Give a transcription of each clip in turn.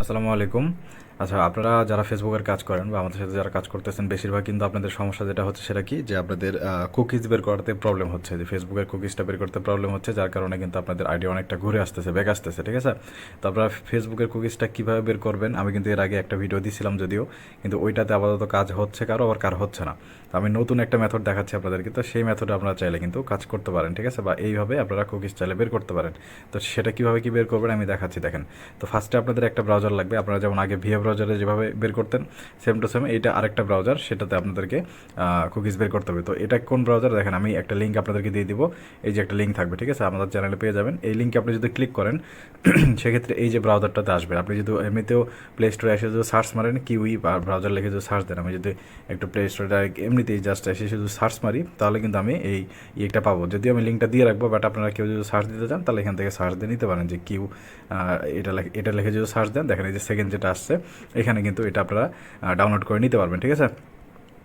আসসালামু আলাইকুম। আচ্ছা আপনারা যারা ফেসবুকের কাজ করেন বা আমাদের সাথে যারা কাজ করতেছেন, বেশিরভাগ কিন্তু আপনাদের সমস্যা যেটা হচ্ছে সেটা কি? যে আপনাদের কুকিজ বের করতে প্রবলেম হচ্ছে। যে ফেসবুকের কুকিজটা বের করতে প্রবলেম হচ্ছে, যার কারণে কিন্তু আপনাদের আইডিয়া অনেকটা ঘুরে আসতেছে ব্যাক আসতেছে, ঠিক আছে? তো আপনারা ফেসবুকের কুকিজটা কীভাবে বের করবেন? আমি কিন্তু এর আগে একটা ভিডিও দিয়েছিলাম যদিও, কিন্তু ওইটাতে আপাতত কাজ হচ্ছে কারও আবার কার হচ্ছে না। তো আমি নতুন একটা মেথড দেখাচ্ছি আপনাদেরকে, তো সেই মেথডে আপনারা চাইলে কিন্তু কাজ করতে পারেন, ঠিক আছে? বা এইভাবে আপনারা কুকিজ চাইলে বের করতে পারেন। তো সেটা কীভাবে কী বের করবেন? আমি দেখাচ্ছি, দেখেন। তো ফার্স্টে আপনাদের একটা ব্রাউজার লাগবে। আপনারা যেমন আগে ভিএ ব্রাউজারে যেভাবে বের করতেন সেম টু সেম এইটা আরেকটা ব্রাউজার সেটাতে আপনাদেরকে কুকিজ বের করতে হবে। তো এটা কোন ব্রাউজার দেখেন, আমি একটা লিঙ্ক আপনাদেরকে দিয়ে দিব। এই যে একটা লিঙ্ক থাকবে, ঠিক আছে? আমাদের চ্যানেলে পেয়ে যাবেন। এই লিঙ্কে আপনি যদি ক্লিক করেন, সেক্ষেত্রে এই যে ব্রাউজারটাতে আসবে। আপনি যদি এমনিতেও প্লে স্টোরে এসে যদি সার্চ মারেন, কিউই বা ব্রাউজার লিখে যদি সার্চ দেন, আমি যদি একটু প্লে স্টোরে এমনিতেই জাস্ট এসে শুধু সার্চ মারি, তাহলে কিন্তু আমি এই ইয়েটা পাবো। যদিও আমি লিঙ্কটা দিয়ে রাখব বাট আপনারা কেউ যদি সার্চ দিতে চান, তাহলে এখান থেকে সার্চ দিয়ে নিতে পারেন যে কিউ এটা এটা লিখে যদি সার্চ দেন, দেখেন এই যে সেকেন্ড যেটা আসছে এখানে কিন্তু এটা আপনারা ডাউনলোড করে নিতে পারবেন ঠিক আছে?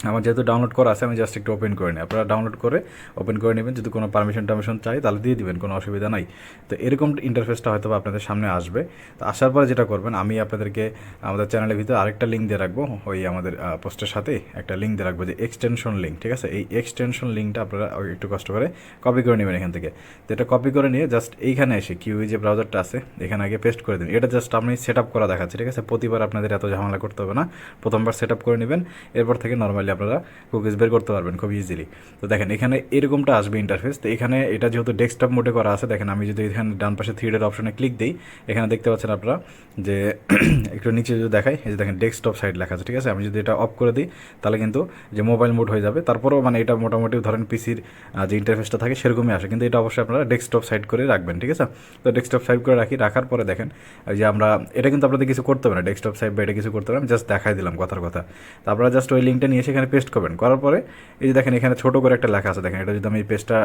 আমার যেহেতু ডাউনলোড করা আছে, আমি জাস্ট একটু ওপেন করে নিই। আপনারা ডাউনলোড করে ওপেন করে নেবেন, যদি কোনো পারমিশন টারমিশন চাই, তাহলে দিয়ে দিবেন, কোনো অসুবিধা নাই। তো এরকম ইন্টারফেসটা হয়তো আপনাদের সামনে আসবে। তো আসার পরে যেটা করবেন, আমি আপনাদেরকে আমাদের চ্যানেলের ভিতরে আরেকটা লিঙ্ক দিয়ে রাখব, ওই আমাদের পোস্টের সাথে একটা লিঙ্ক দিয়ে রাখব যে এক্সটেনশন লিঙ্ক ঠিক আছে? এই এক্সটেনশন লিঙ্কটা আপনারা একটু কষ্ট করে কপি করে নেবেন এখান থেকে। তো এটা কপি করে নিয়ে জাস্ট এইখানে এসে কিউই যে ব্রাউজারটা আছে, এখানে আগে পেস্ট করে দিন। এটা জাস্ট আপনি সেট আপ করা দেখাচ্ছে, ঠিক আছে? প্রতিবার আপনাদের এত ঝামেলা করতে হবে না। প্রথমবার সেট আপ করে নেবেন, এরপর থেকে নর্মালি আপনারা কুকিজ বের করতে পারবেন খুব ইজিলি তো দেখেন, এখানে এরকমটা আসবে ইন্টারফেস তো এখানে এটা যেহেতু ডেস্কটপ মোডে করা আছে, দেখেন আমি যদি এখানে ডান পাশে থ্রিডের অপশনে ক্লিক দিই, এখানে দেখতে পাচ্ছেন আপনারা যে একটু নিচে যদি দেখাই, এই যে দেখেন ডেস্কটপ সাইড লেখা আছে, ঠিক আছে? আমি যদি এটা অফ করে দিই, তাহলে কিন্তু যে মোবাইল মোড হয়ে যাবে। তারপরেও মানে এটা মোটামুটি ধরেন পিসির যে ইন্টারফেসটা থাকে, সেরকমই আসে। কিন্তু এটা অবশ্যই আপনারা ডেস্কটপ সাইড করে রাখবেন, ঠিক আছে? তো ডেস্কটপ সাইড করে রাখি, রাখার পরে দেখেন যে আমরা, এটা কিন্তু আপনাদের কিছু করতে হবে না। ডেস্কটপ সাইড বা এটা কিছু করতে হবে না জাস্ট দেখাই দিলাম কথার কথা। তো আপনারা জাস্ট ওই লিঙ্কটা নিয়ে সেখানে পেস্ট করবেন। করার পরে এই যে দেখেন এখানে ছোটো করে একটা লেখা আছে। দেখেন এটা যদি আমি পেজটা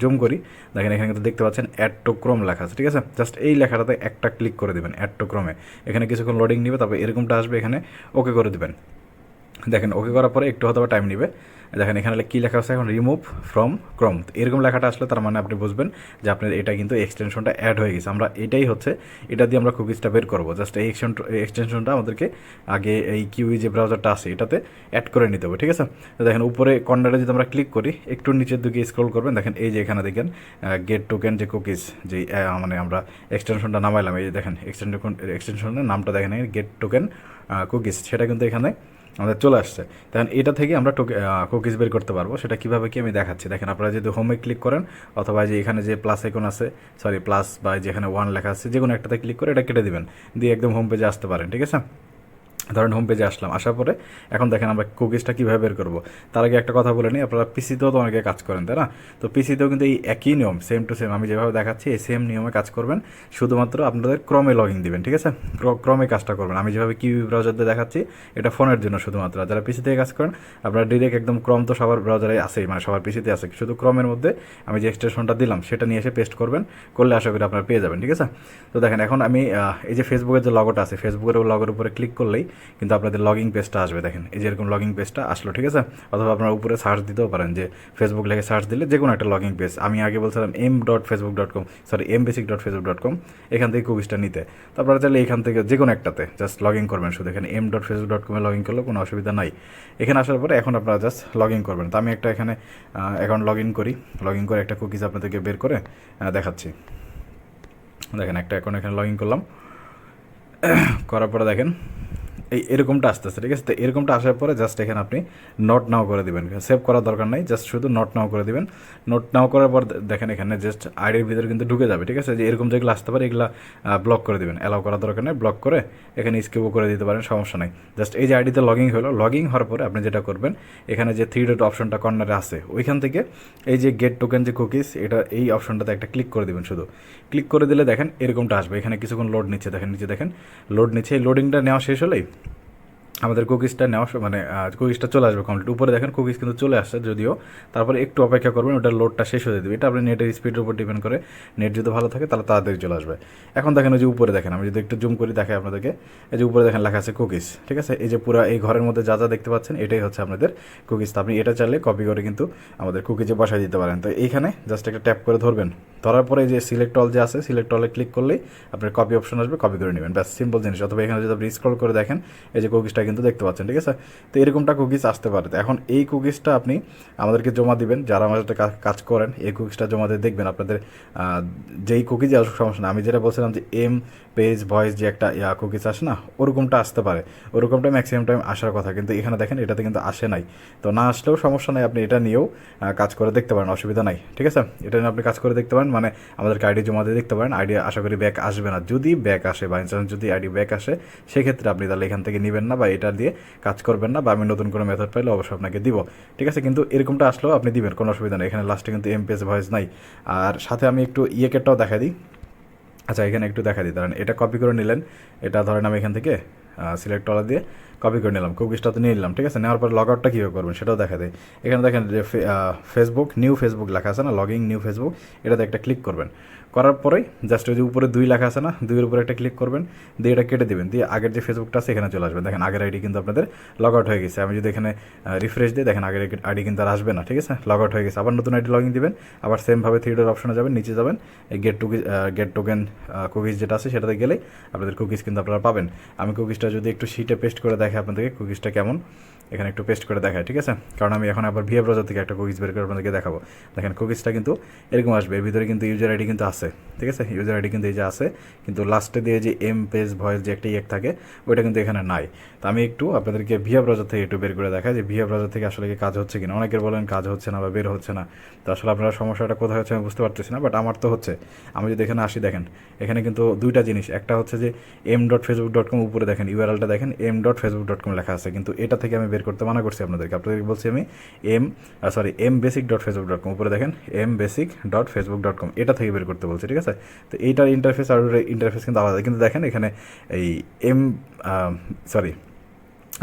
জুম করি, দেখেন এখানে কিন্তু দেখতে পাচ্ছেন অ্যাড টু ক্রোম লেখা আছে, ঠিক আছে? জাস্ট এই লেখাটাতে একটা ক্লিক করে দেবেন অ্যাড টু ক্রোমে এখানে কিছুক্ষণ লোডিং নেবে, তারপর এরকমটা আসবে এখানে ওকে করে দেবেন। দেখেন ওকে করার পরে একটু হয়তো টাইম নেবে। দেখেন, এখানে কী লেখা আছে? এখন রিমুভ ফ্রম ক্রম এরকম লেখাটা আসলে তার মানে আপনি বুঝবেন যে আপনার এটা কিন্তু এক্সটেনশনটা অ্যাড হয়ে গেছে। আমরা এটাই হচ্ছে, এটা দিয়ে আমরা কুকিজটা বের করব। জাস্ট এই এক্সটেনশনটা আমাদেরকে আগে এই কিউই যে ব্রাউজারটা আছে, এটাতে অ্যাড করে নিতে হবে, ঠিক আছে? দেখেন, উপরে কর্নারে যদি আমরা ক্লিক করি, একটু নিচের দিকে স্ক্রল করবেন। দেখেন, এই যে এখানে দেখেন গেট টোকেন যে কুকিজ যে মানে আমরা এক্সটেনশনটা নামাইলাম, এই যে দেখেন এক্সটেনশন এক্সটেনশনের নামটা দেখেন গেট টোকেন কুকিজ সেটা কিন্তু এখানে আমাদের চলে আসছে। তাহলে এটা থেকে আমরা টোকে কুকিজ বের করতে পারব। সেটা কীভাবে কি আমি দেখাচ্ছি? দেখেন আপনারা যদি হোমে ক্লিক করেন, অথবা যে এখানে যে প্লাস এখন আছে সরি প্লাস বা যেখানে ওয়ান লেখা আছে যে কোনো একটাতে ক্লিক করে এটা কেটে দেবেন। দিয়ে একদম হোম পেজে আসতে পারেন, ঠিক আছে? ধরেন হোম পেজে আসলাম, আসার পরে এখন দেখেন আমরা কুকিজটা কীভাবে বের করব। তার আগে একটা কথা বলে নিই, আপনারা পিসিতেও তো অনেকে কাজ করেন, তাই না? তো পিসিতেও কিন্তু এই একই নিয়ম সেম টু সেম আমি যেভাবে দেখাচ্ছি এই সেম নিয়মে কাজ করবেন। শুধুমাত্র আপনাদের ক্রমে লগ ইন দিবেন, ঠিক আছে? ক্র- ক্রমে কাজটা করবেন। আমি যেভাবে কিউ ব্রাউজার দিয়ে দেখাচ্ছি, এটা ফোনের জন্য শুধুমাত্র। যারা পিসি থেকে কাজ করেন, আপনারা ডিরেক্ট একদম ক্রম তো সবার ব্রাউজারে আছেই মানে সবার পিসিতে আছে। শুধু ক্রমের মধ্যে আমি যে এক্সটেনশনটা দিলাম, সেটা নিয়ে এসে পেস্ট করবেন, করলে আশা করি আপনারা পেয়ে যাবেন, ঠিক আছে? তো দেখেন, এখন আমি এই যে ফেসবুকের যে লগোটা আছে ফেসবুকের লগের উপরে ক্লিক করলেই কিন্তু আপনাদের লগিং পেজটা আসবে, দেখেন। এই যে এরকম লগিং পেজটা আসলো, ঠিক আছে? অথবা আপনারা উপরে সার্চ দিতেও পারেন যে ফেসবুক লিখে সার্চ দিলে যে কোনো একটা লগিং পেজ আমি আগে বলছিলাম M dot Facebook dot com sorry M basic dot Facebook dot com এখান থেকে কুকিজটা নিতে। তারপরে চাইলে এখান থেকে যে কোনো একটাতে জাস্ট লগ ইন করবেন শুধু। এখানে এম ডট ফেসবুক ডট কমে লগ ইন করলে কোনো অসুবিধা নাই। এখানে আসার পরে এখন আপনারা জাস্ট লগ ইন করবেন। তো আমি একটা এখানে অ্যাকাউন্ট লগ ইন করি। লগ ইন করে একটা কুকিজ আপনাদেরকে বের করে দেখাচ্ছি। দেখেন, একটা অ্যাকাউন্ট এখানে লগ ইন করলাম। করার পরে দেখেন এই এরকমটা আসতেছে, ঠিক আছে? তো এরকমটা আসার পরে জাস্ট এখানে আপনি নোট নাও করে দিবেন। সেভ করার দরকার নাই জাস্ট শুধু নোট নাও করে দিবেন। নোট নাও করার পর দেখেন এখানে জাস্ট আইডির ভিতরে কিন্তু ঢুকে যাবে, ঠিক আছে? যে এরকম যেগুলো আসতে পারে, এগুলো ব্লক করে দিবেন। অ্যালাউ করার দরকার নেই ব্লক করে এখানে স্কিপও করে দিতে পারেন, সমস্যা নাই। জাস্ট এই যে আইডিতে লগিং হলো লগিং হওয়ার পরে আপনি যেটা করবেন, এখানে যে থ্রি ডট অপশনটা কর্নারে আছে, ওইখান থেকে এই যে গেট টোকেন যে কুকিজ এটা এই অপশনটাতে একটা ক্লিক করে দিবেন শুধু। ক্লিক করে দিলে দেখেন এরকমটা আসবে। এখানে কিছুক্ষণ লোড নিচ্ছে, দেখেন, নিচে দেখেন লোড নিচ্ছে। এই লোডিংটা নেওয়া শেষ হলেই আমাদের কুকিজটা নেওয়া মানে কুকিজটা চলে আসবে কমপ্লিট উপরে দেখেন কুকিজ কিন্তু চলে আসছে যদিও। তারপরে একটু অপেক্ষা করবেন, ওটার লোডটা শেষ হয়ে দেবে এটা আপনি নেটের স্পিডের উপর ডিপেন্ড করে নেট যদি ভালো থাকে তাহলে তাড়াতাড়ি চলে আসবে। এখন দেখেন ওই যে উপরে দেখেন, আমি যদি একটু জুম করি দেখাই আপনাদেরকে। এই যে উপরে দেখেন লেখা আছে কুকিজ, ঠিক আছে? এই যে পুরো এই ঘরের মধ্যে যা যা দেখতে পাচ্ছেন, এটাই হচ্ছে আপনাদের কুকিজ। তো আপনি এটা চাইলে কপি করে কিন্তু আমাদের কুকিজে বসাই দিতে পারেন। তো এইখানে জাস্ট একটা ট্যাপ করে ধরবেন। ধরার পরে যে সিলেক্ট অল যে আছে সিলেক্ট অলে ক্লিক করলেই আপনার কপি অপশন আসবে কপি করে নেবেন। ব্যাস সিম্পল জিনিস। অথবা এখানে যদি আপনি স্ক্রল করে দেখেন, এই যে কুকিজটা কিন্তু দেখতে পাচ্ছেন, ঠিক আছে? তো এরকমটা কুকিজ আসতে পারে। এখন এই কুকিজটা আপনি আমাদেরকে জমা দিবেন, যারা আমাদের সাথে কাজ করেন, এই কুকিজটা জমা দিয়ে দেখবেন আপনাদের যেই কুকিজে আসুক, সমস্যা না। আমি যেটা বলছিলাম যে এম পেজ ভয়েস যে একটা, ইয়া কুকিজ আসে না, ওরকমটা আসতে পারে। ওরকমটা ম্যাক্সিমাম টাইম আসার কথা। কিন্তু এখানে দেখেন, এটাতে কিন্তু আসে নাই। তো না আসলেও সমস্যা নাই, আপনি এটা নিয়েও কাজ করে দেখতে পারেন, অসুবিধা নাই, ঠিক আছে? এটা নিয়ে আপনি কাজ করে দেখতে পারেন। মানে আমাদেরকে আইডি জমা দিয়ে দেখতে পারেন, আইডি আশা করি ব্যাক আসবে না। যদি ব্যাক আসে বাই চান্স যদি আইডি ব্যাক আসে, সেক্ষেত্রে আপনি তাহলে এখান থেকে নেবেন না বা এটা দিয়ে কাজ করবেন না বা আমি নতুন কোনো মেথড পাইলে অবশ্যই আপনাকে দিব। ঠিক আছে, কিন্তু এরকমটা আসলেও আপনি দিবেন, কোনো অসুবিধা নেই। এখানে লাস্টে কিন্তু এম পেজ ভয়েস নাই। আর সাথে আমি একটু ইয়েকেটটাও দেখা দিই। আচ্ছা এখানে একটু দেখা দিই ধরেন এটা কপি করে নিলেন। এটা ধরেন আমি এখান থেকে সিলেক্ট অলা দিয়ে কপি করে নিলাম কুকিজটা তো নিয়ে নিলাম, ঠিক আছে? নেওয়ার পর লগ আউটটা কীভাবে করবেন সেটাও দেখা দেয় এখানে দেখেন যে ফেসবুক নিউ ফেসবুক লেখা আছে না? লগিং নিউ ফেসবুক এটাতে একটা ক্লিক করবেন। করার পরেই জাস্ট ওই যে উপরে দুই লেখা আছে না? দুইয়ের উপরে একটা ক্লিক করবেন, দিয়ে এটা কেটে দিবেন। দিয়ে আগের যে ফেসবুকটা আছে, এখানে চলে আসবেন। দেখেন, আগের আইডি কিন্তু আপনাদের লগ আউট হয়ে গেছে। আমি যদি এখানে রিফ্রেশ দিই, দেখেন, আগের আইডি কিন্তু আর আসবে না, ঠিক আছে? লগ আউট হয়ে গেছে। আবার নতুন আইডি লগইন দিবেন, আবার সেমভাবে থ্রি ডোর অপশনে যাবেন, নিচে যাবেন। গেট টুকিজ গেট টোকেন কুকিজ যেটা আছে, সেটাতে গেলেই আপনাদের কুকিজ কিন্তু আপনারা পাবেন। আমি কুকিজটা যদি একটু শিটে পেস্ট করে দেখাই আপনাদেরকে কুকিজটা কেমন? এখানে একটু পেস্ট করে দেখায় ঠিক আছে? কারণ আমি এখন আবার ভিএ ব্রাউজার থেকে একটা কুকিজ বের করে আপনাদেরকে দেখাবো। দেখেন কুকিজটা কিন্তু এরকম আসবে। এর ভিতরে কিন্তু ইউজার আইডি কিন্তু আছে, ঠিক আছে? ইউজার আইডি কিন্তু এই যে আছে, কিন্তু লাস্টে দিয়ে যে এম পেজ ভয়েস যে একটা ইয়েক থাকে, ওইটা কিন্তু এখানে নাই। তো আমি একটু আপনাদেরকে ভিএ ব্রাউজার থেকে একটু বের করে দেখাই যে ভিএ ব্রাউজার থেকে আসলে কি কাজ হচ্ছে কিনা। অনেকের বলেন কাজ হচ্ছে না বা বের হচ্ছে না। তো আসলে আপনারা সমস্যাটা কোথায় হচ্ছে আমি বুঝতে পারতেছি না বাট আমার তো হচ্ছে। আমি যদি এখানে আসি, দেখেন, এখানে কিন্তু দুইটা জিনিস। একটা হচ্ছে যে M dot Facebook dot com উপরে দেখেন ইউআরএলটা দেখেন M dot Facebook dot com লেখা আছে। কিন্তু এটা থেকে আমি বের করতে মানা করছি আপনাদেরকে। আপনাদেরকে বলছি আমি M sorry M basic dot Facebook dot com উপরে দেখেন M basic dot Facebook dot com এটা থেকে বের করতে বলছি, ঠিক আছে? তো এইটার ইন্টারফেস আর ইন্টারফেস কিন্তু আলাদা। কিন্তু দেখেন এখানে এই M sorry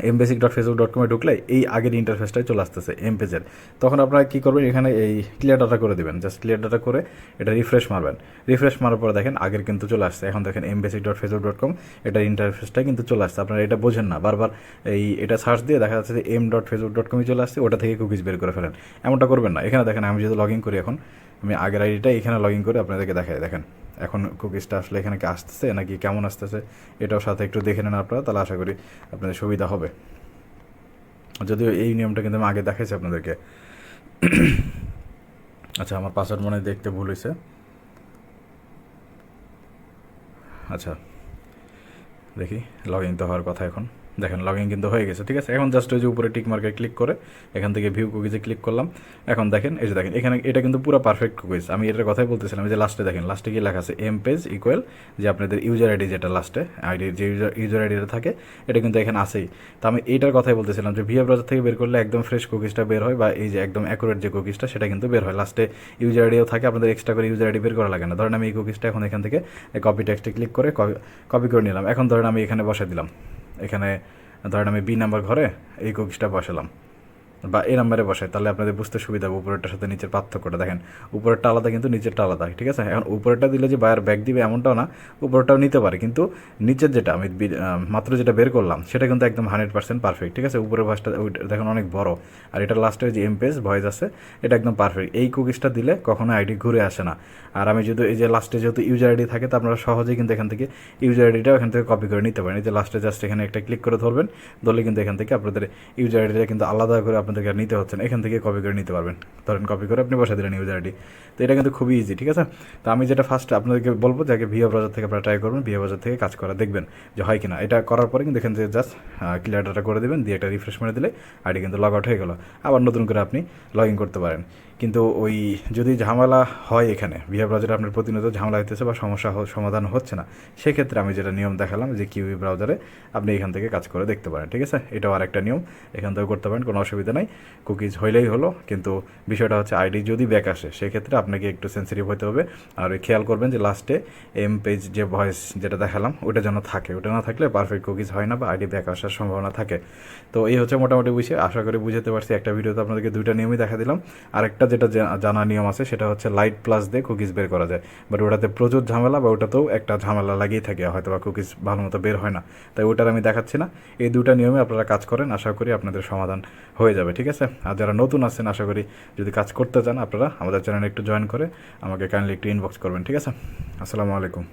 M basic dot Facebook dot কমে ঢুকলে এই আগের ইন্টারফেসটাই চলে আসতেছে এম পেজের তখন আপনারা কী করবেন, এখানে এই ক্লিয়ার ডাটা করে দেবেন। জাস্ট ক্লিয়ার ডাটা করে এটা রিফ্রেশ মারবেন। রিফ্রেশ মারার পরে দেখেন আগের কিন্তু চলে আসছে। এখন দেখেন M basic dot Facebook dot com এটার ইন্টারফেসটাই কিন্তু চলে আসছে। আপনারা এটা বোঝেন না। বারবার এই এটা সার্চ দিয়ে দেখা যাচ্ছে যে এম ডট ফেসবুক ডট কমই চলে আসছে, ওটা থেকে কুকিজ বের করে ফেলেন। এমনটা করবেন না। এখানে দেখেন আমি যদি লগ ইন করি এখন আমি আগের আইডিটা এখানে লগ ইন করে আপনাদেরকে দেখাই, দেখেন। এখন কুকিজটা আসলে এখানে কি আসতেছে নাকি কেমন আসতেছে, এটাও সাথে একটু দেখে নেন আপনারা, তাহলে আশা করি আপনাদের সুবিধা হবে। যদিও এই নিয়মটা কিন্তু আমি আগে দেখাইছি আপনাদেরকে। আচ্ছা আমার পাসওয়ার্ড মনে দেখতে ভুল হয়েছে আচ্ছা দেখি লগ ইন তো হওয়ার কথা এখন। দেখেন লগ ইন কিন্তু হয়ে গেছে, ঠিক আছে? এখন জাস্ট ওই যে উপরে টিক মার্কে ক্লিক করে, এখান থেকে ভিউ কুকিজে ক্লিক করলাম। এখন দেখেন, এই যে দেখেন, এখানে এটা কিন্তু পুরো পারফেক্ট কুকিজ আমি এটার কথাই বলতেছিলাম যে লাস্টে দেখেন লাস্টে কি লেখা আছে এম পেজ ইকুয়াল যে আপনাদের ইউজার আইডি যেটা লাস্টে আইডির যে ইউজার ইউজার আইডিটা থাকে, এটা কিন্তু এখানে আসেই তো আমি এইটার কথাই বলতেছিলাম যে ভিএ ব্রাউজার থেকে বের করলে একদম ফ্রেশ কুকিজটা বের হয়, বা এই যে একদম অ্যাকুরেট যে কুকিজটা সেটা কিন্তু বের হয়। লাস্টে ইউজার আইডিও থাকে, আপনাদের এক্সট্রা করে ইউজার আইডি বের করা লাগে না। ধরেন আমি এই কুকিজটা এখন এখান থেকে কপি টেক্সটে ক্লিক করে কপি করে নিলাম। এখন ধরেন আমি এখানে বসাই দিলাম। এখানে ধরেন আমি বি নাম্বার ঘরে এই কুকিজটা বসালাম। বা এই নাম্বারে বসাই, তাহলে আপনাদের বুঝতে সুবিধা হবে উপরেরটার সাথে নিচের পার্থক্যটা। দেখেন, উপরেরটা আলাদা কিন্তু নিচেরটা আলাদা, ঠিক আছে? এখন উপরেরটা দিলে যে বায়ার ব্যাগ দিবে এমনটাও না, উপরেরটাও নিতে পারে। কিন্তু নিচের যেটা, আমি মাত্র যেটা বের করলাম, সেটা কিন্তু একদম হান্ড্রেড পার্সেন্ট পারফেক্ট ঠিক আছে? উপরের ওইটা দেখেন অনেক বড়। আর এটা লাস্টে যে এম পেজ ভয়েস আছে, এটা একদম পারফেক্ট এই কুকিজটা দিলে কখনো আইডি ঘুরে আসে না। আর আমি যদি এই যে লাস্টে যেহেতু ইউজার আইডি থাকে, তো আপনারা সহজেই কিন্তু এখান থেকে ইউজার আইডিটাও এখান থেকে কপি করে নিতে পারেন। এই যে লাস্টে জাস্ট এখানে একটা ক্লিক করে ধরবেন, ধরলে কিন্তু এখান থেকে আপনাদের ইউজার আইডিটা কিন্তু আলাদা করে আপনাদেরকে আর নিতে হচ্ছে না। এখান থেকে কপি করে নিতে পারবেন। ধরেন কপি করে আপনি বসে দিলেন ইউজার আইডি তো এটা কিন্তু খুবই ইজি ঠিক আছে? তো আমি যেটা ফার্স্ট আপনাদেরকে বলব যে আগে ভিএ ব্রাউজার থেকে আপনারা ট্রাই করবেন ভিএ ব্রাউজার থেকে কাজ করা দেখবেন যে হয় কিনা। এটা করার পরে কিন্তু এখান থেকে জাস্ট ক্লিয়ার ডাটা করে দেবেন। দিয়ে একটা রিফ্রেশ মেরে দিলে আইডি কিন্তু লগ আউট হয়ে গেল। আবার নতুন করে আপনি লগ ইন করতে পারেন। কিন্তু ওই যদি ঝামেলা হয় এখানে ভিআর ব্রাউজারে আপনার প্রতিনিয়ত ঝামেলা হইতেছে বা সমস্যা সমাধান হচ্ছে না, সেক্ষেত্রে আমি যেটা নিয়ম দেখালাম যে কিউই ব্রাউজারে আপনি এখান থেকে কাজ করে দেখতে পারেন, ঠিক আছে? এটাও আরেকটা নিয়ম। এখান থেকে করতে পারেন, কোনো অসুবিধা নাই। কুকিজ হইলেই হলো, কিন্তু বিষয়টা হচ্ছে আইডি যদি ব্যাক আসে, সেক্ষেত্রে আপনাকে একটু সেন্সিটিভ হতে হবে। আর খেয়াল করবেন যে লাস্টে এম পেজ যে ভয়েস যেটা দেখালাম, ওটা যেন থাকে। ওটা না থাকলে পারফেক্ট কুকিজ হয় না বা আইডি ব্যাক আসার সম্ভাবনা থাকে। তো এই হচ্ছে মোটামুটি বিষয়। আশা করি বুঝতে পারছি। একটা ভিডিওতে আপনাদেরকে দুইটা নিয়মই দেখা দিলাম। আরেকটা যেটা জা- জানা নিয়ম আছে, সেটা হচ্ছে লাইট প্লাস দিয়ে কুকিজ বের করা যায়। বাট ওটাতে প্রচুর ঝামেলা বা ওটাতেও একটা ঝামেলা লাগিয়ে থাকে। হয়তো বা কুকিজ ভালো মতো বের হয় না। তাই ওটার আমি দেখাচ্ছি না। এই দুটা নিয়মে আপনারা কাজ করেন। আশা করি আপনাদের সমাধান হয়ে যাবে। যাবে ঠিক আছে? আর যারা নতুন আছেন, আশা করি যদি কাজ করতে চান আপনারা আমাদের চ্যানেলে একটু জয়েন করে আমাকে কাইন্ডলি একটু ইনবক্স করবেন, ঠিক আছে? আসসালামু আলাইকুম।